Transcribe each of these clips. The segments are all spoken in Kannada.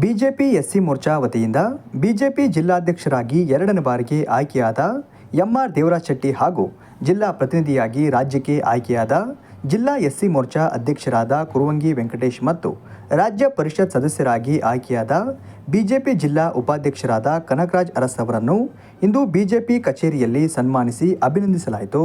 ಬಿಜೆಪಿ ಎಸ್ಸಿ ಮೋರ್ಚಾ ವತಿಯಿಂದ ಬಿಜೆಪಿ ಜಿಲ್ಲಾಧ್ಯಕ್ಷರಾಗಿ ಎರಡನೇ ಬಾರಿಗೆ ಆಯ್ಕೆಯಾದ ಎಂಆರ್ ದೇವರಾಜ್ ಶೆಟ್ಟಿ ಹಾಗೂ ಜಿಲ್ಲಾ ಪ್ರತಿನಿಧಿಯಾಗಿ ರಾಜ್ಯಕ್ಕೆ ಆಯ್ಕೆಯಾದ ಜಿಲ್ಲಾ ಎಸ್ಸಿ ಮೋರ್ಚಾ ಅಧ್ಯಕ್ಷರಾದ ಕುರುವಂಗಿ ವೆಂಕಟೇಶ್ ಮತ್ತು ರಾಜ್ಯ ಪರಿಷತ್ ಸದಸ್ಯರಾಗಿ ಆಯ್ಕೆಯಾದ ಬಿಜೆಪಿ ಜಿಲ್ಲಾ ಉಪಾಧ್ಯಕ್ಷರಾದ ಕನಕರಾಜ್ ಅರಸ್ ಅವರನ್ನು ಇಂದು ಬಿಜೆಪಿ ಕಚೇರಿಯಲ್ಲಿ ಸನ್ಮಾನಿಸಿ ಅಭಿನಂದಿಸಲಾಯಿತು.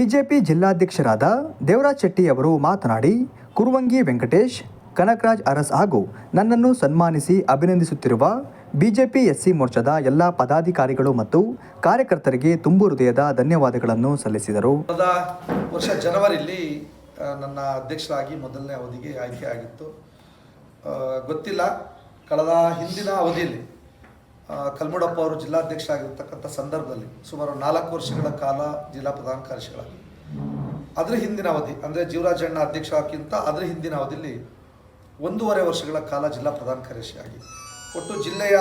ಬಿಜೆಪಿ ಜಿಲ್ಲಾಧ್ಯಕ್ಷರಾದ ದೇವರಾಜ್ ಶೆಟ್ಟಿ ಅವರು ಮಾತನಾಡಿ, ಕುರುವಂಗಿ ವೆಂಕಟೇಶ್, ಕನಕರಾಜ್ ಅರಸ್ ಹಾಗೂ ನನ್ನನ್ನು ಸನ್ಮಾನಿಸಿ ಅಭಿನಂದಿಸುತ್ತಿರುವ ಬಿಜೆಪಿ ಎಸ್ಸಿ ಮೋರ್ಚಾದ ಎಲ್ಲ ಪದಾಧಿಕಾರಿಗಳು ಮತ್ತು ಕಾರ್ಯಕರ್ತರಿಗೆ ತುಂಬು ಹೃದಯದ ಧನ್ಯವಾದಗಳನ್ನು ಸಲ್ಲಿಸಿದರು. ವರ್ಷ ಜನವರಿಯಲ್ಲಿ ನನ್ನ ಅಧ್ಯಕ್ಷರಾಗಿ ಮೊದಲನೇ ಅವಧಿಗೆ ಆಯ್ಕೆ ಆಗಿತ್ತು. ಗೊತ್ತಿಲ್ಲ, ಕಳೆದ ಹಿಂದಿನ ಅವಧಿಯಲ್ಲಿ ಕಲ್ಮುಡಪ್ಪ ಅವರು ಜಿಲ್ಲಾಧ್ಯಕ್ಷರಾಗಿರ್ತಕ್ಕಂಥ ಸಂದರ್ಭದಲ್ಲಿ ಸುಮಾರು ನಾಲ್ಕು ವರ್ಷಗಳ ಕಾಲ ಜಿಲ್ಲಾ ಪ್ರಧಾನ ಕಾರ್ಯದರ್ಶಿಗಳಾಗಿ. ಅದರ ಹಿಂದಿನ ಅವಧಿ, ಅಂದರೆ ಜೀವರಾಜಣ್ಣ ಅಧ್ಯಕ್ಷರಾಗಿಂತ ಅದರ ಹಿಂದಿನ ಅವಧಿಯಲ್ಲಿ ಒಂದೂವರೆ ವರ್ಷಗಳ ಕಾಲ ಜಿಲ್ಲಾ ಪ್ರಧಾನ ಕಾರ್ಯದರ್ಶಿಯಾಗಿ. ಒಟ್ಟು ಜಿಲ್ಲೆಯ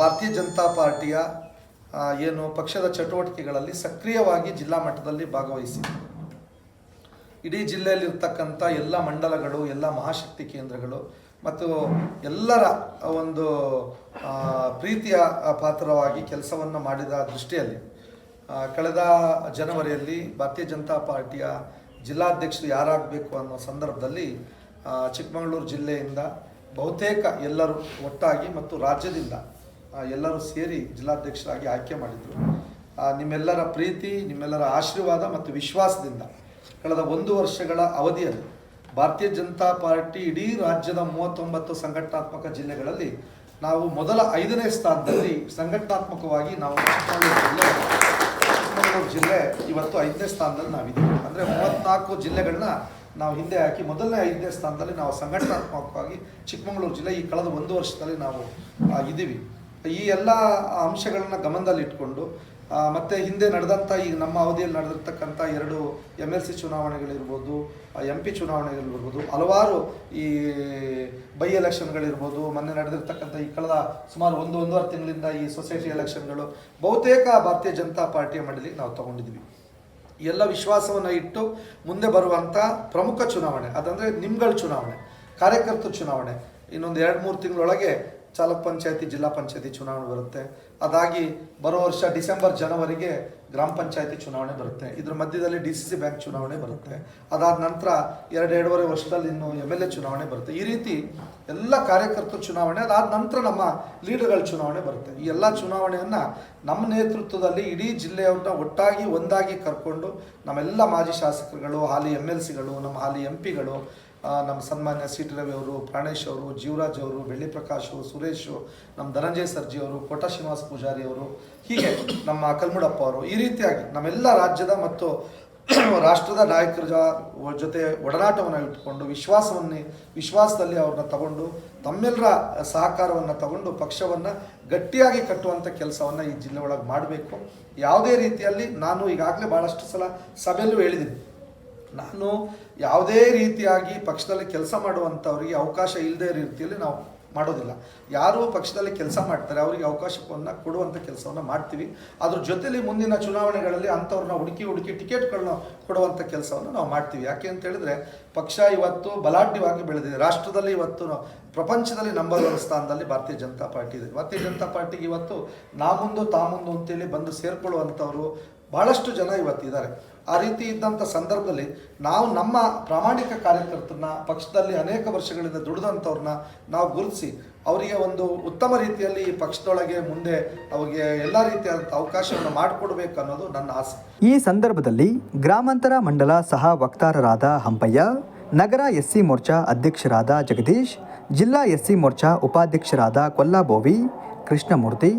ಭಾರತೀಯ ಜನತಾ ಪಾರ್ಟಿಯ ಏನು ಪಕ್ಷದ ಚಟುವಟಿಕೆಗಳಲ್ಲಿ ಸಕ್ರಿಯವಾಗಿ ಜಿಲ್ಲಾ ಮಟ್ಟದಲ್ಲಿ ಭಾಗವಹಿಸಿ ಇಡೀ ಜಿಲ್ಲೆಯಲ್ಲಿರ್ತಕ್ಕಂಥ ಎಲ್ಲ ಮಂಡಲಗಳು, ಎಲ್ಲ ಮಹಾಶಕ್ತಿ ಕೇಂದ್ರಗಳು ಮತ್ತು ಎಲ್ಲರ ಒಂದು ಪ್ರೀತಿಯ ಪಾತ್ರವಾಗಿ ಕೆಲಸವನ್ನು ಮಾಡಿದ ದೃಷ್ಟಿಯಲ್ಲಿ ಕಳೆದ ಜನವರಿಯಲ್ಲಿ ಭಾರತೀಯ ಜನತಾ ಪಾರ್ಟಿಯ ಜಿಲ್ಲಾಧ್ಯಕ್ಷರು ಯಾರಾಗಬೇಕು ಅನ್ನೋ ಸಂದರ್ಭದಲ್ಲಿ ಚಿಕ್ಕಮಗಳೂರು ಜಿಲ್ಲೆಯಿಂದ ಬಹುತೇಕ ಎಲ್ಲರೂ ಒಟ್ಟಾಗಿ ಮತ್ತು ರಾಜ್ಯದಿಂದ ಎಲ್ಲರೂ ಸೇರಿ ಜಿಲ್ಲಾಧ್ಯಕ್ಷರಾಗಿ ಆಯ್ಕೆ ಮಾಡಿದರು. ನಿಮ್ಮೆಲ್ಲರ ಪ್ರೀತಿ, ನಿಮ್ಮೆಲ್ಲರ ಆಶೀರ್ವಾದ ಮತ್ತು ವಿಶ್ವಾಸದಿಂದ ಕಳೆದ ಒಂದು ವರ್ಷಗಳ ಅವಧಿಯಲ್ಲಿ ಭಾರತೀಯ ಜನತಾ ಪಾರ್ಟಿ ಇಡೀ ರಾಜ್ಯದ ಮೂವತ್ತೊಂಬತ್ತು ಸಂಘಟನಾತ್ಮಕ ಜಿಲ್ಲೆಗಳಲ್ಲಿ ನಾವು ಮೊದಲ ಐದನೇ ಸ್ಥಾನದಲ್ಲಿ ಸಂಘಟನಾತ್ಮಕವಾಗಿ ನಾವು ಚಿಕ್ಕಮಗಳೂರು ಜಿಲ್ಲೆ ಇವತ್ತು ಐದನೇ ಸ್ಥಾನದಲ್ಲಿ ನಾವಿದ್ದೀವಿ. ಅಂದರೆ ಮೂವತ್ತ್ನಾಲ್ಕು ಜಿಲ್ಲೆಗಳನ್ನ ನಾವು ಹಿಂದೆ ಹಾಕಿ ಮೊದಲನೇ ಐದನೇ ಸ್ಥಾನದಲ್ಲಿ ನಾವು ಸಂಘಟನಾತ್ಮಕವಾಗಿ ಚಿಕ್ಕಮಗಳೂರು ಜಿಲ್ಲೆ ಈ ಕಳೆದ ಒಂದು ವರ್ಷದಲ್ಲಿ ನಾವು ಇದ್ದೀವಿ ಈ ಎಲ್ಲ ಅಂಶಗಳನ್ನ ಗಮನದಲ್ಲಿಟ್ಕೊಂಡು ಮತ್ತೆ ಹಿಂದೆ ನಡೆದಂಥ ಈ ನಮ್ಮ ಅವಧಿಯಲ್ಲಿ ನಡೆದಿರ್ತಕ್ಕಂಥ ಎರಡು ಎಂ ಎಲ್ ಸಿ ಚುನಾವಣೆಗಳಿರ್ಬೋದು ಎಂ ಪಿ ಚುನಾವಣೆಗಳಿರ್ಬೋದು, ಹಲವಾರು ಈ ಬೈ ಎಲೆಕ್ಷನ್ಗಳಿರ್ಬೋದು ಮೊನ್ನೆ ನಡೆದಿರ್ತಕ್ಕಂಥ ಈ ಕಳೆದ ಸುಮಾರು ಒಂದು, ಒಂದೂವರೆ ತಿಂಗಳಿಂದ ಈ ಸೊಸೈಟಿ ಎಲೆಕ್ಷನ್ಗಳು ಬಹುತೇಕ ಭಾರತೀಯ ಜನತಾ ಪಾರ್ಟಿಯ ಮಂಡಳಿ ನಾವು ತಗೊಂಡಿದ್ವಿ. ಎಲ್ಲ ವಿಶ್ವಾಸವನ್ನು ಇಟ್ಟು ಮುಂದೆ ಬರುವಂಥ ಪ್ರಮುಖ ಚುನಾವಣೆ, ಅದಂದರೆ ನಿಮ್ಗಳ ಚುನಾವಣೆ ಕಾರ್ಯಕರ್ತರ ಚುನಾವಣೆ, ಇನ್ನೊಂದು ಎರಡು, ಮೂರು ತಿಂಗಳೊಳಗೆ ಚಾಲಕ ಪಂಚಾಯತಿ, ಜಿಲ್ಲಾ ಪಂಚಾಯತಿ ಚುನಾವಣೆ ಬರುತ್ತೆ. ಅದಾಗಿ ಬರೋ ವರ್ಷ ಡಿಸೆಂಬರ್, ಜನವರಿಗೆ ಗ್ರಾಮ ಪಂಚಾಯತಿ ಚುನಾವಣೆ ಬರುತ್ತೆ. ಇದ್ರ ಮಧ್ಯದಲ್ಲಿ ಡಿ ಸಿ ಸಿ ಬ್ಯಾಂಕ್ ಚುನಾವಣೆ ಬರುತ್ತೆ. ಅದಾದ ನಂತರ ಎರಡು, ಎರಡೂವರೆ ವರ್ಷದಲ್ಲಿ ಇನ್ನು ಎಂ ಎಲ್ ಎ ಚುನಾವಣೆ ಬರುತ್ತೆ. ಈ ರೀತಿ ಎಲ್ಲ ಕಾರ್ಯಕರ್ತರ ಚುನಾವಣೆ, ಅದಾದ ನಂತರ ನಮ್ಮ ಲೀಡರ್ಗಳ ಚುನಾವಣೆ ಬರುತ್ತೆ. ಈ ಎಲ್ಲ ಚುನಾವಣೆಯನ್ನು ನಮ್ಮ ನೇತೃತ್ವದಲ್ಲಿ ಇಡೀ ಜಿಲ್ಲೆಯವ್ರನ್ನ ಒಟ್ಟಾಗಿ, ಒಂದಾಗಿ ಕರ್ಕೊಂಡು ನಮ್ಮೆಲ್ಲ ಮಾಜಿ ಶಾಸಕರುಗಳು, ಹಾಲಿ ಎಂ ಎಲ್ ಸಿಗಳು, ನಮ್ಮ ಹಾಲಿ ಎಂ ಪಿಗಳು ನಮ್ಮ ಸನ್ಮಾನ್ಯ ಸಿ ಟಿ ರವಿ ಅವರು, ಪ್ರಾಣೇಶ್ ಅವರು, ಜೀವರಾಜ್ ಅವರು ಬೆಳ್ಳಿ ಪ್ರಕಾಶು ಸುರೇಶ್ ನಮ್ಮ ಧನಂಜಯ ಸರ್ಜಿ ಅವರು, ಕೋಟ ಶ್ರೀನಿವಾಸ ಪೂಜಾರಿ ಅವರು, ಹೀಗೆ ನಮ್ಮ ಕಲ್ಮುಡಪ್ಪ ಅವರು, ಈ ರೀತಿಯಾಗಿ ನಮ್ಮೆಲ್ಲ ರಾಜ್ಯದ ಮತ್ತು ರಾಷ್ಟ್ರದ ನಾಯಕರ ಜೊತೆ ಒಡನಾಟವನ್ನು ಇಟ್ಟುಕೊಂಡು ವಿಶ್ವಾಸವನ್ನೇ, ವಿಶ್ವಾಸದಲ್ಲಿ ಅವ್ರನ್ನ ತಗೊಂಡು ತಮ್ಮೆಲ್ಲರ ಸಹಕಾರವನ್ನು ತಗೊಂಡು, ಪಕ್ಷವನ್ನು ಗಟ್ಟಿಯಾಗಿ ಕಟ್ಟುವಂಥ ಕೆಲಸವನ್ನು ಈ ಜಿಲ್ಲೆ ಒಳಗೆ ಮಾಡಬೇಕು. ಯಾವುದೇ ರೀತಿಯಲ್ಲಿ ನಾನು ಈಗಾಗಲೇ ಭಾಳಷ್ಟು ಸಲ ಸಭೆಯಲ್ಲೂ ಹೇಳಿದ್ದೀನಿ. ನಾನು ಯಾವುದೇ ರೀತಿಯಾಗಿ ಪಕ್ಷದಲ್ಲಿ ಕೆಲಸ ಮಾಡುವಂಥವ್ರಿಗೆ ಅವಕಾಶ ಇಲ್ಲದೆ ರೀತಿಯಲ್ಲಿ ನಾವು ಮಾಡೋದಿಲ್ಲ. ಯಾರು ಪಕ್ಷದಲ್ಲಿ ಕೆಲಸ ಮಾಡ್ತಾರೆ, ಅವರಿಗೆ ಅವಕಾಶವನ್ನು ಕೊಡುವಂಥ ಕೆಲಸವನ್ನು ಮಾಡ್ತೀವಿ. ಅದ್ರ ಜೊತೆಯಲ್ಲಿ ಮುಂದಿನ ಚುನಾವಣೆಗಳಲ್ಲಿ ಅಂಥವ್ರನ್ನ ಹುಡುಕಿ ಹುಡುಕಿ ಟಿಕೆಟ್ಗಳನ್ನ ಕೊಡುವಂಥ ಕೆಲಸವನ್ನು ನಾವು ಮಾಡ್ತೀವಿ. ಯಾಕೆ ಅಂತ ಹೇಳಿದ್ರೆ, ಪಕ್ಷ ಇವತ್ತು ಬಲಾಢ್ಯವಾಗಿ ಬೆಳೆದಿದೆ. ರಾಷ್ಟ್ರದಲ್ಲಿ ಇವತ್ತು ಪ್ರಪಂಚದಲ್ಲಿ ನಂಬರ್ ಒನ್ ಸ್ಥಾನದಲ್ಲಿ ಭಾರತೀಯ ಜನತಾ ಪಾರ್ಟಿ ಇದೆ. ಭಾರತೀಯ ಜನತಾ ಪಾರ್ಟಿಗೆ ಇವತ್ತು ನಾ ಮುಂದು ತಾ ಮುಂದು ಅಂತೇಳಿ ಬಂದು ಸೇರ್ಕೊಳ್ಳುವಂಥವ್ರು ಬಹಳಷ್ಟು ಜನ ಇವತ್ತಿದ್ದಾರೆ ಆ ರೀತಿ ಇದ್ದಂಥ ಸಂದರ್ಭದಲ್ಲಿ ನಾವು ನಮ್ಮ ಪ್ರಾಮಾಣಿಕ ಕಾರ್ಯಕರ್ತರನ್ನ, ಪಕ್ಷದಲ್ಲಿ ಅನೇಕ ವರ್ಷಗಳಿಂದ ದುಡಿದಂಥವ್ರನ್ನ ನಾವು ಗುರುತಿಸಿ, ಅವರಿಗೆ ಒಂದು ಉತ್ತಮ ರೀತಿಯಲ್ಲಿ ಈ ಪಕ್ಷದೊಳಗೆ ಮುಂದೆ ಅವರಿಗೆ ಎಲ್ಲ ರೀತಿಯಾದಂಥ ಅವಕಾಶವನ್ನು ಮಾಡಿಕೊಡ್ಬೇಕು ಅನ್ನೋದು ನನ್ನ ಆಸೆ. ಈ ಸಂದರ್ಭದಲ್ಲಿ ಗ್ರಾಮಾಂತರ ಮಂಡಲ ಸಹ ವಕ್ತಾರರಾದ ಹಂಪಯ್ಯ, ನಗರ ಎಸ್ಸಿ ಮೋರ್ಚಾ ಅಧ್ಯಕ್ಷರಾದ ಜಗದೀಶ್, ಜಿಲ್ಲಾ ಎಸ್ಸಿ ಮೋರ್ಚಾ ಉಪಾಧ್ಯಕ್ಷರಾದ ಕೊಲ್ಲಾಬೋವಿ ಕೃಷ್ಣಮೂರ್ತಿ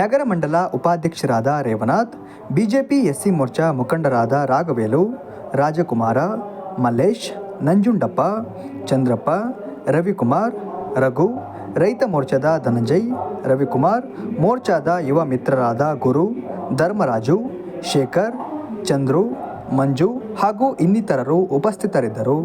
ನಗರ ಮಂಡಲ ಉಪಾಧ್ಯಕ್ಷರಾದ ರೇವನಾಥ್, ಬಿಜೆಪಿ ಎಸ್ಸಿ ಮೋರ್ಚಾ ಮುಖಂಡರಾದ ರಾಘವೇಲು, ರಾಜಕುಮಾರ, ಮಲ್ಲೇಶ್, ನಂಜುಂಡಪ್ಪ, ಚಂದ್ರಪ್ಪ, ರವಿಕುಮಾರ್, ರಘು, ರೈತ ಮೋರ್ಚಾದ ಧನಂಜಯ್, ರವಿಕುಮಾರ್, ಮೋರ್ಚಾದ ಯುವ ಮಿತ್ರರಾದ ಗುರು, ಧರ್ಮರಾಜು, ಶೇಖರ್, ಚಂದ್ರು, ಮಂಜು ಹಾಗೂ ಇನ್ನಿತರರು ಉಪಸ್ಥಿತರಿದ್ದರು.